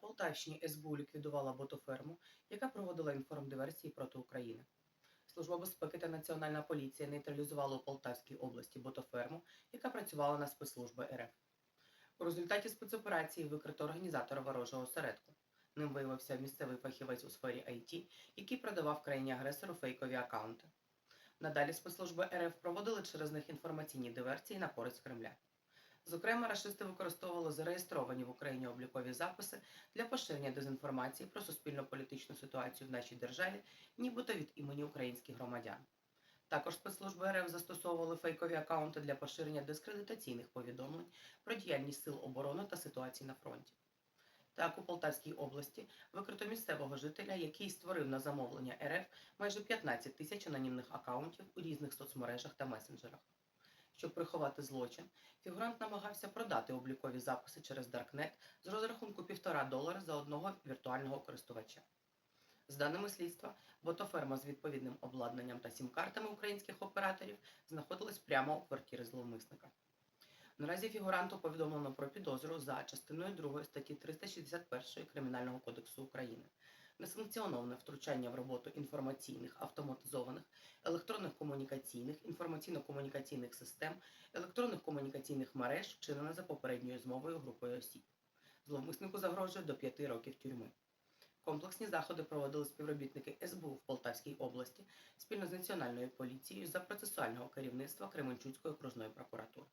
Полтавщині СБУ ліквідувала ботоферму, яка проводила інформдиверсії проти України. Служба безпеки та Національна поліція нейтралізувала у Полтавській області ботоферму, яка працювала на спецслужби РФ. У результаті спецоперації викрито організатора ворожого осередку. Ним виявився місцевий фахівець у сфері IT, який продавав країні агресору фейкові акаунти. Надалі спецслужби РФ проводили через них інформаційні диверсії на користь Кремля. Зокрема, рашисти використовували зареєстровані в Україні облікові записи для поширення дезінформації про суспільно-політичну ситуацію в нашій державі, нібито від імені українських громадян. Також спецслужби РФ застосовували фейкові акаунти для поширення дискредитаційних повідомлень про діяльність сил оборони та ситуації на фронті. Так, у Полтавській області викрито місцевого жителя, який створив на замовлення РФ майже 15 тисяч анонімних акаунтів у різних соцмережах та месенджерах. Щоб приховати злочин, фігурант намагався продати облікові записи через Даркнет з розрахунку 1,5 долара за одного віртуального користувача. З даними слідства, ботоферма з відповідним обладнанням та сім-картами українських операторів знаходилась прямо у квартирі зловмисника. Наразі фігуранту повідомлено про підозру за частиною 2 статті 361 Кримінального кодексу України несанкціоноване втручання в роботу інформаційних, автоматизованих, електронних комунікаційних, інформаційно-комунікаційних систем, електронних комунікаційних мереж, вчинене за попередньою змовою групою осіб. Зловмиснику загрожує до 5 років тюрми. Комплексні заходи проводили співробітники СБУ в Полтавській області спільно з Національною поліцією за процесуального керівництва Кременчуцької окружної прокуратури.